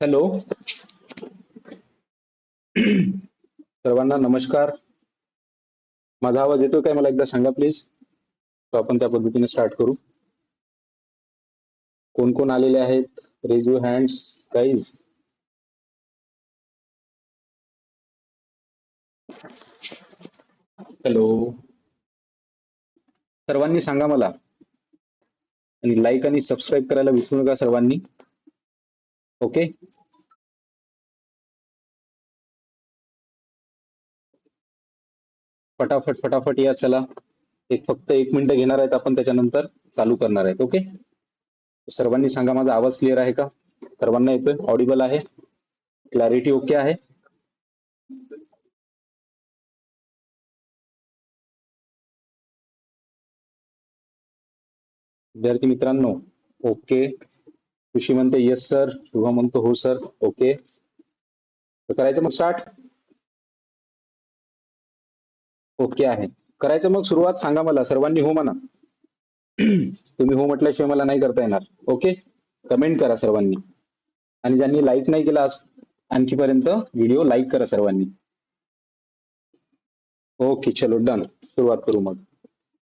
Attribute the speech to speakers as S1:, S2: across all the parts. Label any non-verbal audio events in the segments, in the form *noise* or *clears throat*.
S1: Hello. सर्वांना नमस्कार. माझा आवाज येतोय काय? मला एकदा सांगा प्लीज तो आपण त्या पद्धतीने स्टार्ट करू. कोण कोण आलेले आहेत? Raise you hands guys hello सर्वांनी सांगा मला. आणि लाईक आणि सबस्क्राईब करायला विसरू नका सर्वांनी. ओके फटाफट फटाफट या चला. एक फक्त एक मिनिट घेणार आहेत आपण त्याच्यानंतर. चालू करणार आहेत ओके? सर्वांनी सांगा माझा आवाज क्लिअर आहे का? सर्वांना येतोय? ऑडिबल आहे? क्लॅरिटी ओके आहे? विद्यार्थी मित्रांनो ओके खुशी म्हणते येस सर शुभम म्हणतो हो सर ओके तर करायचं मग स्टार्ट ओके आहे. करायचं मग सुरुवात सांगा मला सर्वांनी हो म्हणा. *clears throat* तुम्ही हो म्हटल्याशिवाय मला नाही करता येणार. ओके कमेंट करा सर्वांनी. आणि ज्यांनी लाईक नाही केला आज आणखीपर्यंत व्हिडिओ लाईक करा सर्वांनी. ओके चलो डन सुरुवात करू मग.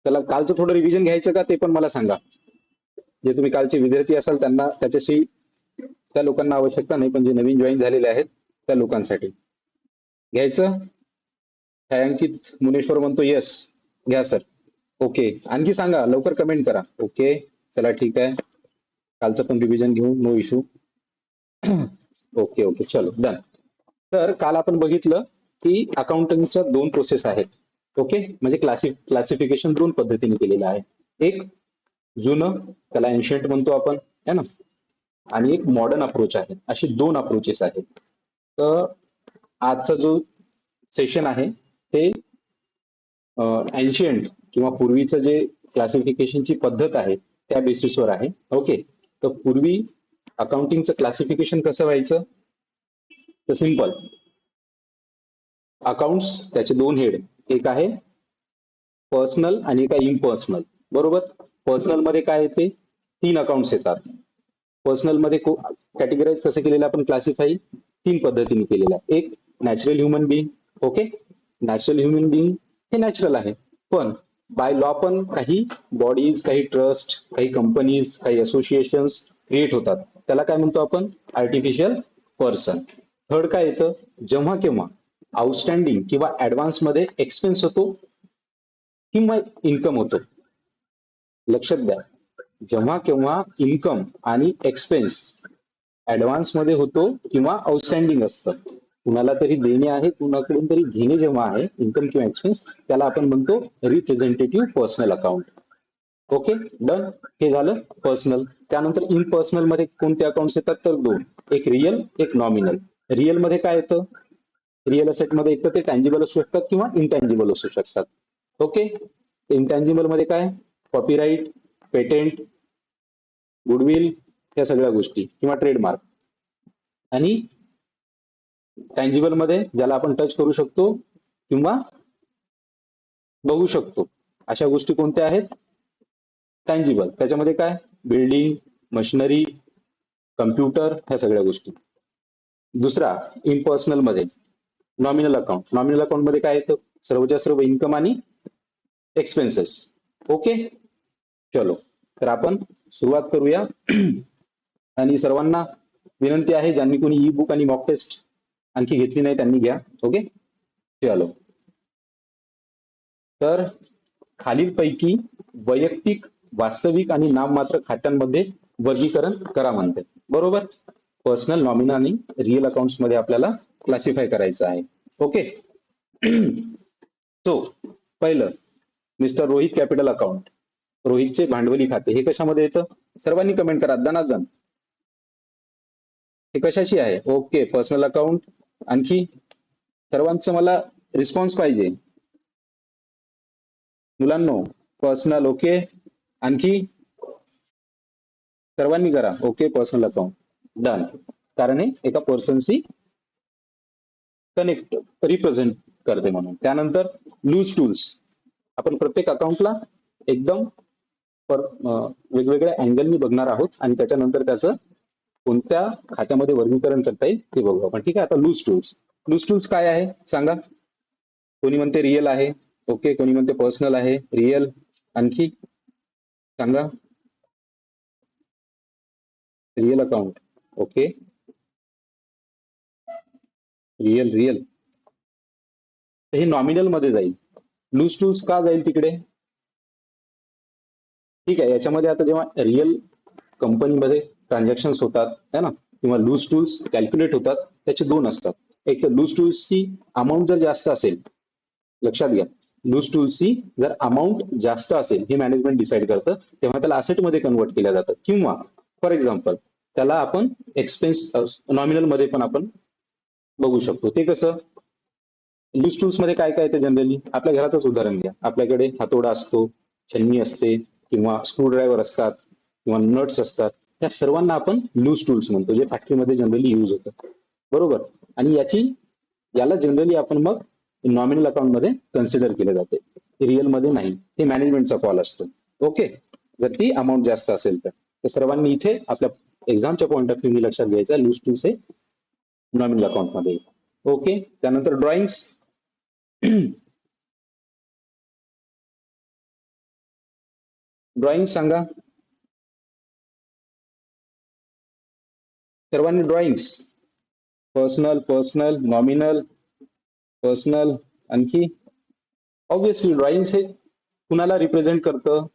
S1: चला कालचं थोडं रिव्हिजन घ्यायचं का ते पण मला सांगा. जे तुम्ही कालचे विद्यार्थी असाल त्यांना त्याच्याशी त्या लोकांना आवश्यकता नाही पण जे नवीन जॉईन झालेले आहेत त्या लोकांसाठी. घ्यायचं? छायांकित मुनेश्वर म्हणतो येस घ्या सर ओके आणखी सांगा लवकर कमेंट करा. ओके चला ठीक आहे. कालचं पण रिव्हिजन घेऊ नो इश्यू ओके ओके चलो डन तर काल आपण बघितलं की अकाउंटिंगच्या दोन प्रोसेस आहेत. ओके म्हणजे क्लासिक क्लासिफिकेशन दोन पद्धतीने केलेलं आहे. एक जुनं त्याला एन्शियंट म्हणतो आपण है ना? आणि एक मॉडर्न अप्रोच आहे. अशी दोन अप्रोचेस आहेत. तर आजचा जो सेशन आहे ते एन्शियंट किंवा पूर्वीचं जे क्लासिफिकेशनची पद्धत आहे त्या बेसिसवर आहे. ओके तर पूर्वी अकाउंटिंगचं क्लासिफिकेशन कसं व्हायचं? तर सिंपल अकाउंट्स त्याचे दोन हेड एक आहे पर्सनल आणि एक आहे इम्पर्सनल बरोबर? पर्सनलमध्ये काय येते तीन अकाउंट्स येतात. पर्सनलमध्ये कॅटेगराईज कसं केलेलं आपण? क्लासिफाई तीन पद्धतीने केलेलं आहे. एक natural human being okay natural human being हे नॅचरल आहे. पण बाय लॉ पण काही बॉडीज काही ट्रस्ट काही कंपनीज काही असोसिएशन्स क्रिएट होतात. त्याला काय म्हणतो आपण? आर्टिफिशियल पर्सन थर्ड काय येतं? जेव्हा केव्हा आउटस्टँडिंग किंवा ऍडव्हान्समध्ये एक्सपेन्स होतो किंवा इन्कम होतो. लक्षात द्या जेव्हा केव्हा इन्कम आणि एक्सपेन्स ऍडव्हान्समध्ये होतो किंवा आउटस्टँडिंग असतं. कुणाला तरी देणे आहे कुणाकडून तरी घेणे जेव्हा आहे इन्कम किंवा एक्सपेन्स त्याला आपण म्हणतो representative personal account okay done हे झालं पर्सनल त्यानंतर इन पर्सनलमध्ये कोणते अकाउंट्स येतात? तर दोन. एक रिअल एक नॉमिनल रिअलमध्ये काय येतं? रिअल असेटमध्ये एक तर ते टँजिबल असू शकतात किंवा इनटँजिबल असू शकतात. ओके इंटँजिबलमध्ये काय? कॉपीराईट पेटेंट गुडविल या सगळ्या गोष्टी किंवा ट्रेडमार्क आणि टँजिबलमध्ये ज्याला आपण टच करू शकतो किंवा बघू शकतो. अशा गोष्टी कोणत्या आहेत? टँजिबल त्याच्यामध्ये काय? बिल्डिंग मशिनरी कम्प्युटर ह्या सगळ्या गोष्टी. दुसरा इम्पर्सनलमध्ये. नॉमिनल अकाउंट नॉमिनल अकाउंटमध्ये काय येतं? सर्वच्या सर्व इन्कम आणि एक्सपेन्सेस ओके चलो. तर आपण सुरुवात करूया. *clears throat* आणि सर्वांना विनंती आहे ज्यांनी कोणी ई बुक आणि मॉक टेस्ट आणखी घेतली नाही त्यांनी घ्या. ओके चलो. तर खालीलपैकी वैयक्तिक वास्तविक आणि नाममात्र खात्यांमध्ये वर्गीकरण करा म्हणते. बरोबर? पर्सनल नॉमिनल आणि रिअल अकाउंट्समध्ये आपल्याला क्लासिफाय करायचं आहे. ओके सो *clears throat* पहिलं मिस्टर रोहित कॅपिटल अकाउंट रोहितचे भांडवली खाते हे कशामध्ये येतं? सर्वांनी कमेंट करा. जण हे कशाशी आहे? ओके पर्सनल अकाउंट आणखी सर्वांचं मला रिस्पॉन्स पाहिजे. मुलांनो पर्सनल ओके आणखी सर्वांनी करा. ओके पर्सनल अकाउंट डन कारण हे एका पर्सनशी कनेक्ट रिप्रेझेंट करते म्हणून. त्यानंतर लूज टूल्स आपण प्रत्येक अकाउंटला एकदम वेगवेगळ्या अँगलनी बघणार आहोत आणि त्याच्यानंतर त्याचं कोणत्या खात्यामध्ये वर्गीकरण करता येईल ते बघू आपण. ठीक आहे आता लूज टूल्स लूज टूल्स काय आहे? सांगा. कोणी म्हणते रिअल आहे. ओके कोणी म्हणते पर्सनल आहे. रिअल आणखी? सांगा. Real account okay real real हे नॉमिनलमध्ये जाईल. लूज टूल्स का जाईल तिकडे? ठीक आहे याच्यामध्ये आता जेव्हा रिअल कंपनीमध्ये ट्रान्झॅक्शन होतात है ना? किंवा लूज टूल्स कॅल्क्युलेट होतात त्याचे दोन असतात. एक तर लूज टूल्सची अमाऊंट जर जास्त असेल लक्षात घ्या. लूज टूल्सची जर अमाऊंट जास्त असेल हे मॅनेजमेंट डिसाईड करतं तेव्हा त्याला असेटमध्ये कन्वर्ट केल्या जातं. किंवा फॉर एक्झाम्पल त्याला आपण एक्सपेन्स नॉमिनलमध्ये पण आपण बघू शकतो. ते कसं? लूज टूल्समध्ये काय काय येतं जनरली आपल्या घराचंच उदाहरण घ्या. आपल्याकडे हातोडा असतो छन्नी असते किंवा स्क्रूड्रायव्हर असतात किंवा नट्स असतात त्या सर्वांना आपण लूज टूल्स म्हणतो जे फॅक्टरीमध्ये जनरली युज होतं. बरोबर? आणि याची याला जनरली आपण मग नॉमिनल अकाउंटमध्ये कन्सिडर केले जाते. रिअलमध्ये नाही हे मॅनेजमेंटचा कॉल असतो. ओके जर ती अमाऊंट जास्त असेल तर. सर्वांनी इथे आपल्या एक्झामच्या पॉईंट ऑफ व्ह्यू लक्षात घ्यायचा लूज टूल्स हे नॉमिनल अकाउंटमध्ये. ओके त्यानंतर ड्रॉइंग्स ड्रॉइंग सांगा. सर्वांनी drawings personal personal nominal personal आणखी? ऑब्विसली ड्रॉइंग्स हे कुणाला रिप्रेझेंट करतं?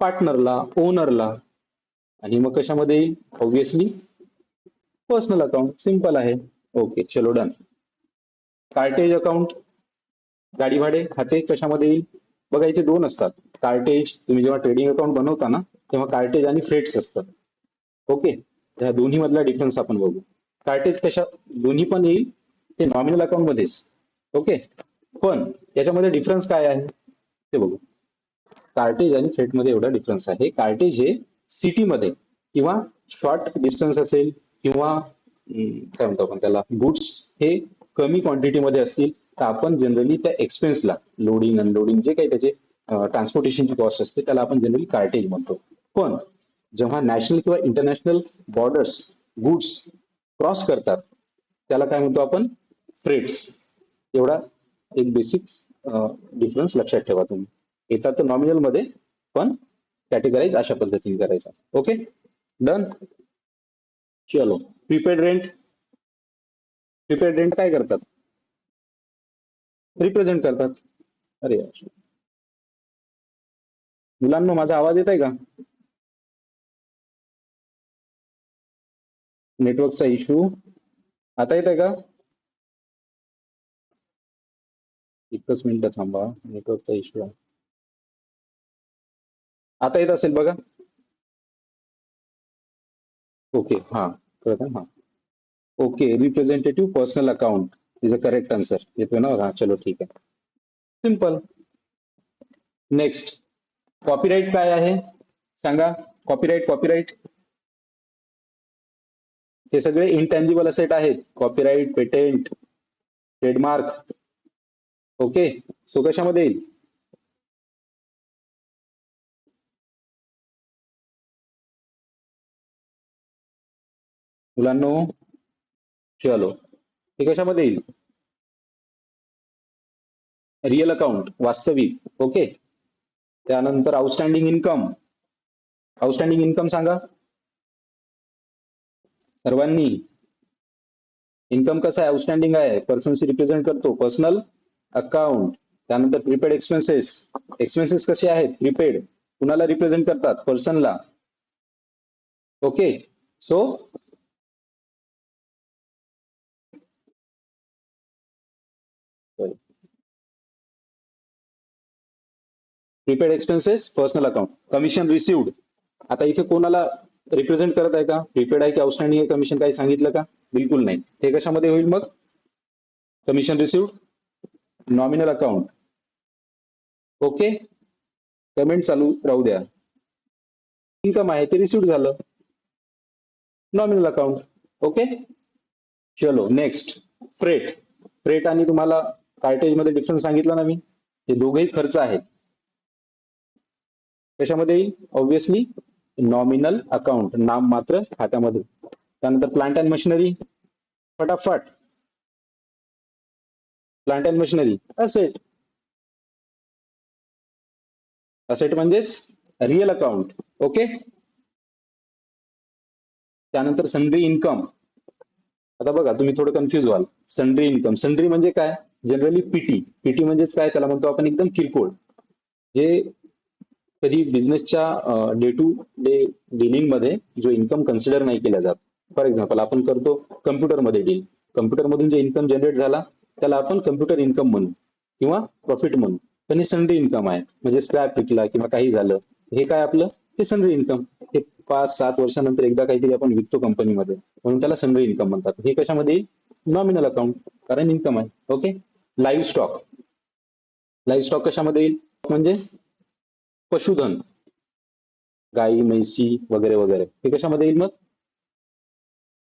S1: पार्टनरला ओनरला आणि मग कशामध्ये येईल? ऑब्विसली पर्सनल अकाउंट सिंपल आहे. ओके चलो डन कार्टेज अकाउंट गाडी भाडे खाते कशामध्ये येईल? बघा इथे दोन असतात. कार्टेज तुम्ही जेव्हा ट्रेडिंग अकाउंट बनवता ना तेव्हा कार्टेज आणि फ्रेट्स असतात. ओके ह्या दोन्ही मधला डिफरन्स आपण बघू. कार्टेज कशा दोन्ही पण येईल ते नॉमिनल अकाउंट मध्येच. ओके पण याच्यामध्ये डिफरन्स काय आहे? ते बघू. कार्टेज आणि फ्रेटमध्ये एवढा डिफरन्स आहे. कार्टेज हे सिटी मध्ये किंवा शॉर्ट डिस्टन्स असेल किंवा काय म्हणतो आपण त्याला? गुड्स हे कमी क्वांटिटीमध्ये असतील तर आपण जनरली त्या एक्सपेन्सला लोडिंग अनलोडिंग जे काही त्याचे ट्रान्सपोर्टेशनची कॉस्ट असते त्याला आपण जनरली कार्टेज म्हणतो. पण जेव्हा नॅशनल किंवा इंटरनॅशनल बॉर्डर्स गुड्स क्रॉस करतात त्याला काय म्हणतो आपण? फ्रेट्स एवढा एक बेसिक डिफरन्स लक्षात ठेवा तुम्ही. येतात तर नॉमिनलमध्ये पण कॅटेगराईज अशा पद्धतीने करायचा. ओके डन चलो प्रीपेड रेंट प्रीपेड रेंट काय करतात? रिप्रेझेंट करतात. अरे मुलांना, माझा आवाज़ आहे का? नेटवर्कचा इश्यू आता आहे का? एकच मिनिट थांबा. नेटवर्कचा इश्यू आहे. आता येत असेल बघा. ओके हा. कळत हा. Okay representative personal account is a correct answer येतोय ना? हा, चलो, ठीक आहे. सिम्पल नेक्स्ट कॉपीराईट काय आहे? सांगा. कॉपीराईट कॉपीराईट हे सगळे इंटँजिबल असेट आहेत. Copyright patent trademark okay so कशामध्ये येईल? मुलांनो चलो. हे कशामध्ये येईल? रिअल अकाउंट वास्तविक. ओके त्यानंतर आउटस्टँडिंग इन्कम आउटस्टँडिंग इन्कम सांगा. सर्वांनी. इन्कम कसं आहे? आउटस्टँडिंग आहे. पर्सनशी रिप्रेझेंट करतो. पर्सनल अकाउंट त्यानंतर प्रीपेड एक्सपेन्सेस एक्सपेन्सेस कसे आहेत? प्रीपेड कुणाला रिप्रेझेंट करतात? पर्सनला okay so prepaid expenses personal account. Commission received. आता इथे कोणाला रिप्रेझेंट करत आहे का? प्रीपेड आहे की आउटस्टँडिंग आहे? कमिशन काही सांगितलं का? बिलकुल नाही. हे कशामध्ये होईल मग? Commission received. Nominal account. Okay? Payment चालू राहू द्या. इन्कम आहे ते रिसिव्ड झालं. Nominal account. ओके? चलो नेक्स्ट फ्रेट फ्रेट आणि तुम्हाला कार्टेजमध्ये डिफरन्स सांगितलं ना मी. हे दोघेही खर्च आहेत. कशामध्ये येईल ऑब्विसली नॉमिनल अकाउंट नाम मात्र खात्यामध्ये. त्यानंतर प्लांट अँड मशिनरी फटाफट. Plant and machinery asset asset म्हणजेच रिअल अकाउंट ओके त्यानंतर सन्ड्री इन्कम आता बघा तुम्ही थोडं कन्फ्युज व्हाल. सन्ड्री इन्कम सन्ड्री म्हणजे काय? जनरली पीटी पीटी म्हणजेच काय? त्याला म्हणतो आपण एकदम किरकोळ. जे कधी बिझनेसच्या डे टू डे डिलिंगमध्ये जो इन्कम कन्सिडर नाही केला जात. फॉर एक्झाम्पल आपण करतो कम्प्युटरमध्ये डील कम्प्युटरमधून जे इन्कम जनरेट झाला त्याला आपण कम्प्युटर इन्कम म्हणू किंवा प्रॉफिट म्हणू. पण हे सनरी इन्कम आहे. म्हणजे स्क्रॅप विकला किंवा काही झालं हे काय आपलं? हे सनरी इन्कम हे पाच सात वर्षानंतर एकदा काहीतरी आपण विकतो कंपनीमध्ये म्हणून त्याला सनरी इन्कम म्हणतात. हे कशामध्ये नॉमिनल अकाउंट कारण इन्कम आहे. Okay livestock livestock कशामध्ये येईल? म्हणजे पशुधन गाई म्हैसी वगैरे वगैरे. हे कशामध्ये येईल मग?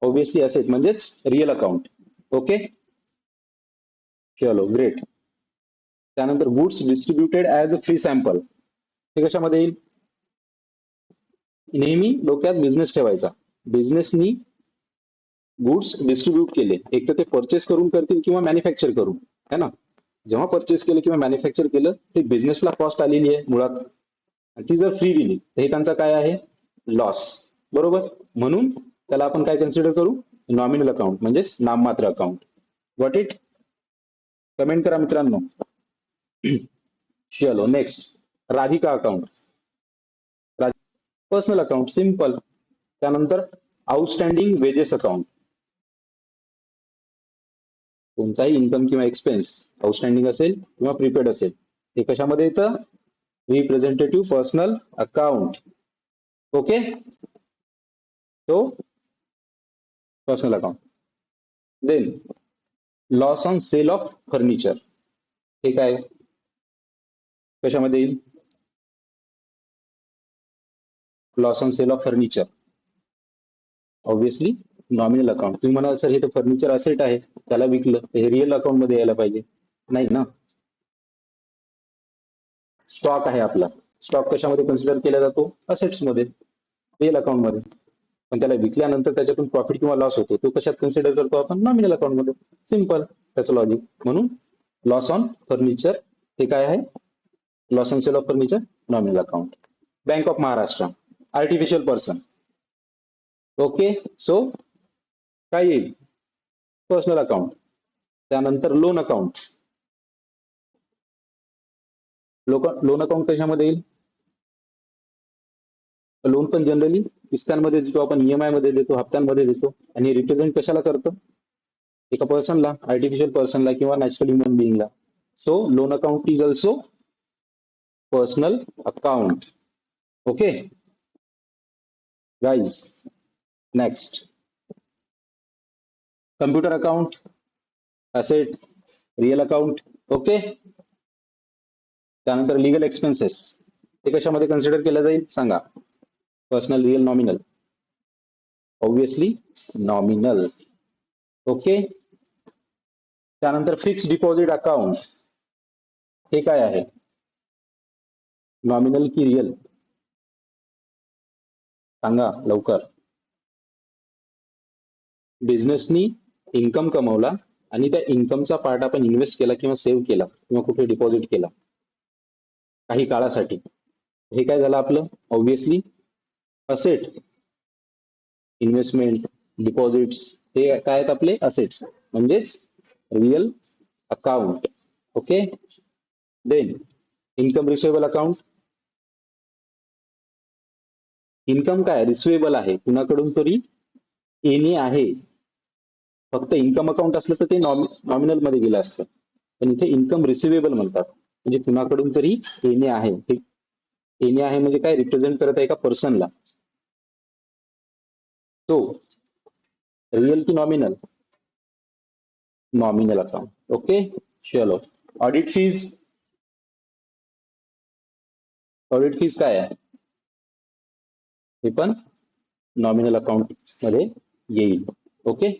S1: ऑब्विसली असेच म्हणजेच रिअल अकाउंट ओके चलो ग्रेट त्यानंतर goods distributed as a free sample हे कशामध्ये येईल? नेहमी डोक्यात बिझनेस ठेवायचा. बिझनेसनी गुड्स डिस्ट्रीब्यूट केले. एक तर ते परचेस करून करतील किंवा मॅन्युफॅक्चर करून. है ना? जेव्हा परचेस केलं किंवा मॅन्युफॅक्चर केलं ते बिझनेसला कॉस्ट आलेली आहे मुळात. ती जर फ्री दिली तर हे त्यांचा काय आहे? लॉस बरोबर? म्हणून त्याला आपण काय कन्सिडर करू? नॉमिनल अकाउंट म्हणजेच नाममात्र अकाउंट वॉट इट कमेंट करा मित्रांनो. चलो next Radhika account personal account simple त्यानंतर आउटस्टँडिंग वेजेस अकाउंट कोणताही इन्कम किंवा एक्सपेन्स आउटस्टँडिंग असेल किंवा प्रीपेड असेल हे कशामध्ये येतं? रिप्रेझेंटेटिव्ह पर्सनल अकाउंट ओके तो personal account then loss on sale of furniture हे काय? कशामध्ये येईल? Loss on sale of furniture obviously nominal account तुम्ही म्हणाल सर हे तर फर्निचर असेट आहे. त्याला विकलं. हे रिअल अकाउंटमध्ये यायला पाहिजे. नाही ना? स्टॉक आहे आपला. स्टॉक कशामध्ये कन्सिडर केला जातो? असेट्समध्ये. रिअल अकाउंटमध्ये. पण त्याला विकल्यानंतर त्याच्यातून प्रॉफिट किंवा लॉस होतो. तो कशात कन्सिडर करतो आपण? नॉमिनल अकाउंटमध्ये. सिंपल त्याचं लॉजिक म्हणून लॉस ऑन फर्निचर हे काय आहे? Loss on sale of furniture nominal account bank of Maharashtra artificial person okay so काय येईल? पर्सनल अकाउंट त्यानंतर लोन अकाउंट लोन अकाउंट कशामध्ये येईल? लोन पण जनरली किस्त्यांमध्ये देतो आपण ईएमआयमध्ये देतो हप्त्यांमध्ये देतो. आणि रिप्रेझेंट कशाला करतो? एका पर्सनला आर्टिफिशियल पर्सनला किंवा natural human बिईंगला so loan account is also personal account okay guys next computer account asset real account okay त्यानंतर लिगल एक्सपेन्सेस ते कशामध्ये कन्सिडर केलं जाईल? सांगा. Personal real nominal obviously nominal okay त्यानंतर फिक्स डिपॉझिट अकाउंट हे काय आहे? नॉमिनल की रिअल सांगा लवकर. बिझनेसनी इन्कम कमवला आणि त्या इन्कमचा पार्ट आपण इन्व्हेस्ट केला किंवा सेव्ह केला किंवा कुठे डिपॉझिट केला. काही काळासाठी. हे काय झालं आपलं? ऑब्विसली असेट इन्व्हेस्टमेंट डिपॉझिट्स हे काय आहेत आपले? असेट्स म्हणजेच real account okay then income receivable account income काय? रिसिवेबल आहे. कुणाकडून तरी? येणे आहे. फक्त इन्कम अकाउंट असलं तर ते नॉमिनलमध्ये गेलं असतं. पण इथे इन्कम रिसिवेबल म्हणतात. म्हणजे कुणाकडून तरी येणे आहे. हे येणे आहे म्हणजे काय रिप्रेझेंट करत आहे एका पर्सनला तो रिअल की नॉमिनल नॉमिनल अकाउंट ओके चलो ऑडिट फ़ीस ऑडिट फ़ीस काय आहे? हे पण नॉमिनल अकाउंट मध्ये येईल. ओके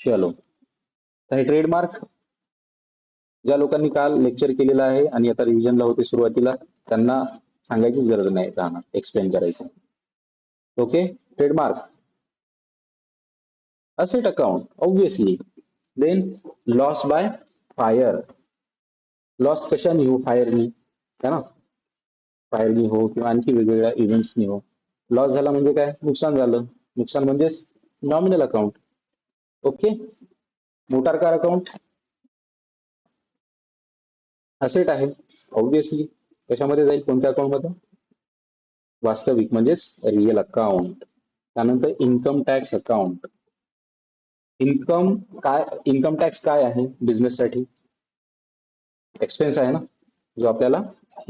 S1: चलो काही ट्रेडमार्क ज्या लोकांनी काल लेक्चर केलेलं आहे आणि आता रिव्हिजनला होते सुरुवातीला त्यांना सांगायचीच गरज नाही राहणार एक्सप्लेन करायचं. Okay trademark asset account obviously then loss by fire loss कशाने हो? फायरनी है ना? फायरनी हो किंवा आणखी वेगवेगळ्या इव्हेंट्सनी हो. लॉस झाला म्हणजे काय? नुकसान झालं. नुकसान म्हणजेच nominal account okay motor car account asset आहे. ऑब्विसली कशामध्ये जाईल? कोणत्या अकाउंटमध्ये वास्तविक म्हणजेच रिअल अकाउंट त्यानंतर इन्कम टॅक्स अकाउंट इन्कम काय इन्कम टॅक्स काय आहे बिझनेस साठी? एक्सपेन्स आहे ना? जो आपल्याला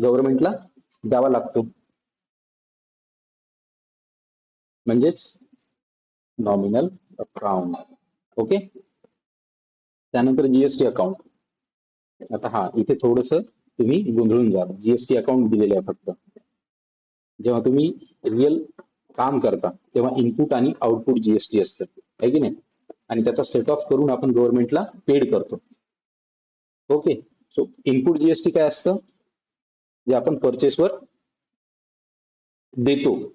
S1: गव्हर्नमेंटला द्यावा लागतो. म्हणजेच नॉमिनल अकाउंट ओके त्यानंतर जीएसटी अकाउंट आता हा इथे थोडस तुम्ही गोंधळून जा. जीएसटी अकाउंट दिलेले आहे फक्त. जेव्हा तुम्ही रिअल काम करता तेव्हा इनपुट आणि आउटपुट जीएसटी असतं. आहे की नाही? आणि त्याचा सेट ऑफ करून आपण गव्हर्नमेंटला पेड करतो. ओके सो इनपुट जीएसटी काय असतं? जे आपण परचेसवर देतो.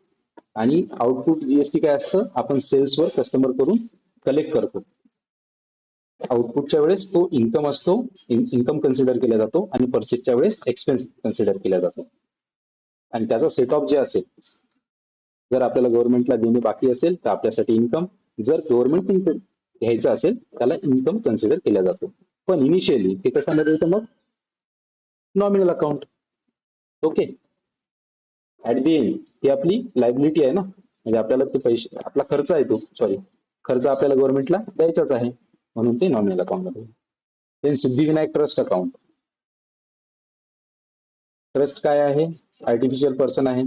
S1: आणि आउटपुट जीएसटी काय असतं? आपण सेल्सवर कस्टमर करून कलेक्ट करतो. आउटपुटच्या वेळेस तो इन्कम असतो इन्कम कन्सिडर केला जातो आणि परचेसच्या वेळेस एक्सपेन्स कन्सिडर केला जातो. आणि त्याचा सेट ऑफ जे असेल जर आपल्याला गव्हर्नमेंटला देणे बाकी असेल तर आपल्यासाठी इन्कम. जर गव्हर्नमेंट घ्यायचं असेल त्याला इन्कम कन्सिडर केला जातो. पण इनिशियली ते कशामध्ये येतं मग? Nominal account okay at the end ही आपली लायबिलिटी आहे ना? म्हणजे आपल्याला ते पैसे आपला खर्च आहे तो सॉरी खर्च आपल्याला गव्हर्नमेंटला द्यायचाच आहे. म्हणून ते नॉमिनल अकाउंटमध्ये. Then Siddhivinayak trust account trust काय आहे? आर्टिफिशियल पर्सन आहे.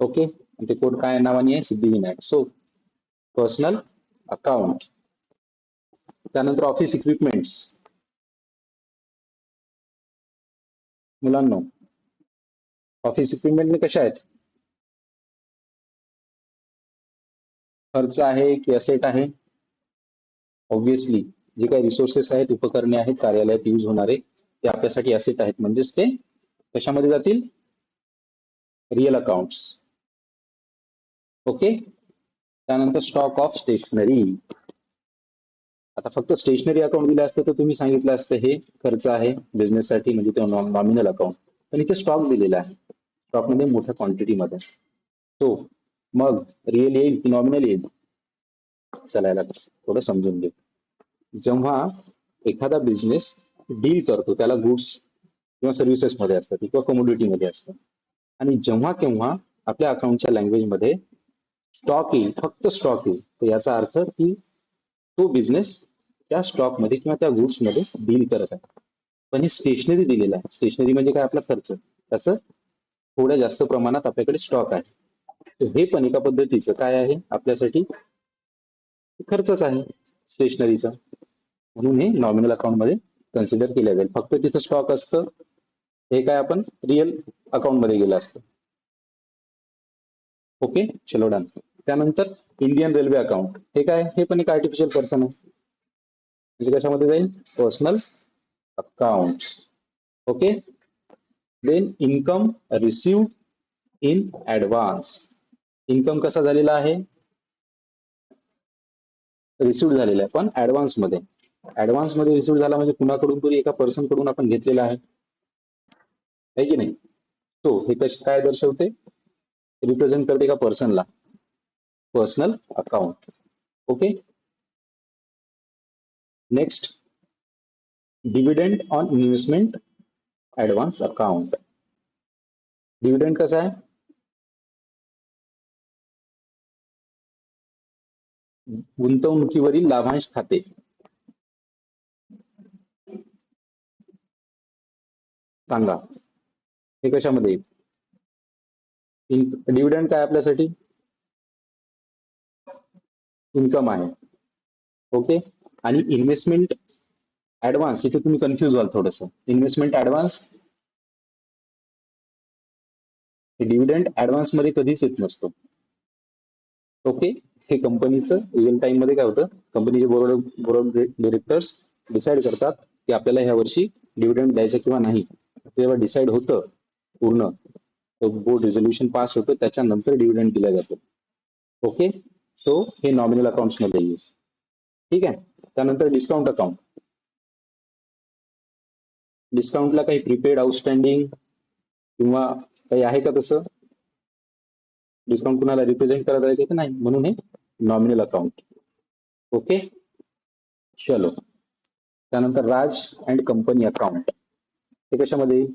S1: ओके ते कोड काय नावाने आहे? सिद्धिविनायक सो पर्सनल अकाउंट त्यानंतर ऑफिस इक्विपमेंट्स मुलांना ऑफिस इक्विपमेंट कशा आहेत? खर्च आहे की असेट आहे? ऑब्विसली जे काही रिसोर्सेस आहेत उपकरणे आहेत कार्यालयात यूज होणारे ते आपल्यासाठी असेट आहेत. म्हणजेच ते कशामध्ये जातील? रिअल अकाउंट्स ओके त्यानंतर स्टॉक ऑफ स्टेशनरी आता फक्त स्टेशनरी अकाउंट दिलं असतं तर तुम्ही सांगितलं असतं हे खर्च आहे बिझनेससाठी म्हणजे ते नॉमिनल अकाउंट पण इथे स्टॉक दिलेला आहे. स्टॉकमध्ये म्हणजे मोठ्या क्वांटिटीमध्ये सो मग रिअल येईल की नॉमिनल येईल? चालायला थोडं समजून घेऊ. जेव्हा एखादा बिझनेस डील करतो त्याला गुड्स किंवा सर्व्हिसेस मध्ये असतात किंवा कमोडिटी मध्ये असतं आणि जेव्हा केव्हा आपल्या अकाउंटच्या लँग्वेजमध्ये स्टॉक येईल फक्त स्टॉक येईल तर याचा अर्थ की तो बिझनेस त्या स्टॉकमध्ये किंवा त्या गुड्समध्ये डील करत आहे. पण हे स्टेशनरी दिलेलं आहे. स्टेशनरी म्हणजे काय? आपला खर्च. त्याचं थोड्या जास्त प्रमाणात आपल्याकडे स्टॉक आहे. हे पण एका पद्धतीचं काय आहे? आपल्यासाठी खर्चच आहे स्टेशनरीचा म्हणून हे नॉमिनल अकाउंटमध्ये कन्सिडर केलं जाईल. फक्त तिथं स्टॉक असतं. हे काय आपण रिअल अकाउंटमध्ये गेलं असतं. ओके चलो डन त्यानंतर इंडियन रेल्वे अकाउंट हे काय? हे पण एक आर्टिफिशियल पर्सन आहे. म्हणजे कशामध्ये जाईल? Personal account okay then income receive in advance income कसा झालेला आहे? रिसिव्ह झालेला आहे. पण ऍडव्हान्समध्ये ऍडव्हान्समध्ये रिसिव्ह झाला म्हणजे कुणाकडून तरी एका पर्सनकडून आपण घेतलेला आहे. की नाही? सो हे कशी काय दर्शवते? रिप्रेझेंट करते एका पर्सनला personal account okay next dividend on investment advance account dividend कसा आहे? गुंतवणुकीवरील लाभांश खाते. सांगा. हे कशामध्ये? डिव्हिडंड काय आपल्यासाठी? इन्कम आहे. ओके? आणि इन्व्हेस्टमेंट ऍडव्हान्स इथे तुम्ही कन्फ्युज व्हाल थोडस. इन्व्हेस्टमेंट ऍडव्हान्स डिव्हिडंड ऍडव्हान्समध्ये कधीच येत नसतो. ओके? हे कंपनीचं रिअल टाइममध्ये काय होतं? कंपनीचे बोर्ड बोर्ड डिरेक्टर्स डिसाईड करतात की आपल्याला ह्या वर्षी डिव्हिडंड द्यायचं किंवा नाही. तेव्हा डिसाईड होतं पूर्ण बोर्ड रेझोल्युशन पास होतं त्याच्यानंतर डिव्हिडंड दिला जातो. ओके सो हे नॉमिनल अकाउंटमध्ये येईल. ठीक आहे? त्यानंतर डिस्काउंट अकाउंट डिस्काउंटला काही प्रीपेड आउटस्टँडिंग किंवा काही आहे का तसं? डिस्काउंट कुणाला रिप्रेझेंट करता आहे की? नाही म्हणून हे नॉमिनल अकाउंट ओके चलो त्यानंतर राज अँड कंपनी अकाउंट ते कशामध्ये? येईल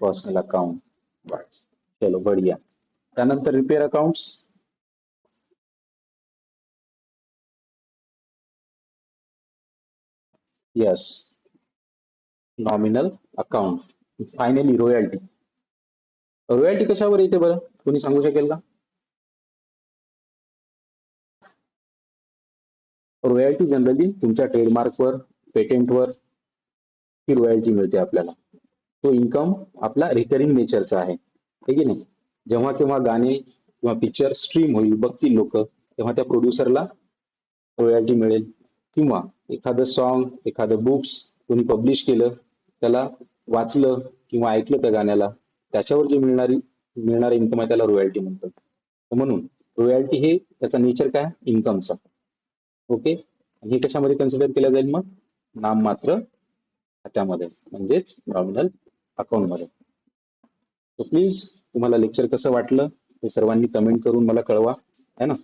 S1: पर्सनल अकाउंट चलो बढिया. त्यानंतर repair accounts yes nominal account finally royalty royalty कशावर येते बरं? कोणी सांगू शकेल का? रॉयल्टी जनरली तुमच्या ट्रेडमार्कवर पेटेंटवर ही रॉयल्टी मिळते आपल्याला. तो इन्कम आपला रिकरिंग नेचरचा आहे. ठीक की नाही? जेव्हा केव्हा गाणे किंवा पिक्चर स्ट्रीम होईल बघतील लोक तेव्हा त्या प्रोड्युसरला रॉयल्टी मिळेल. किंवा एखादं सॉन्ग एखादं बुक्स कोणी पब्लिश केलं त्याला वाचलं किंवा ऐकलं त्या गाण्याला त्याच्यावर जे मिळणारी मिळणारं इन्कम आहे त्याला रॉयल्टी म्हणतात. म्हणून रॉयल्टी हे त्याचा नेचर काय? इन्कमचा ओके? हे कशामध्ये कन्सिडर केलं जाईल मग? नाम मात्र खात्यामध्ये म्हणजेच नॉमिनल अकाउंटमध्ये सो प्लीज तुम्हाला लेक्चर कसं वाटलं हे सर्वांनी कमेंट करून मला कळवा है ना?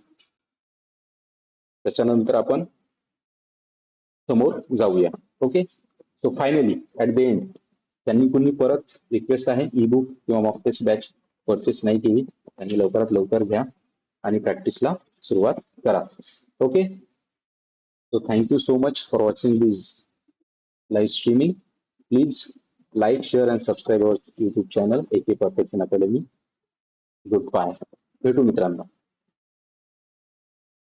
S1: त्याच्यानंतर आपण समोर जाऊया okay? So finally at the end त्यांनी कुणी परत रिक्वेस्ट आहे ई बुक किंवा मॉक टेस्ट बॅच परचेस नाही केली त्यांनी लवकरात लवकर घ्या आणि प्रॅक्टिसला सुरुवात करा okay? So thank you so much for watching this live streaming. Please like, share and subscribe our YouTube channel AK Perfection Academy. Goodbye. भेटू मित्रांनो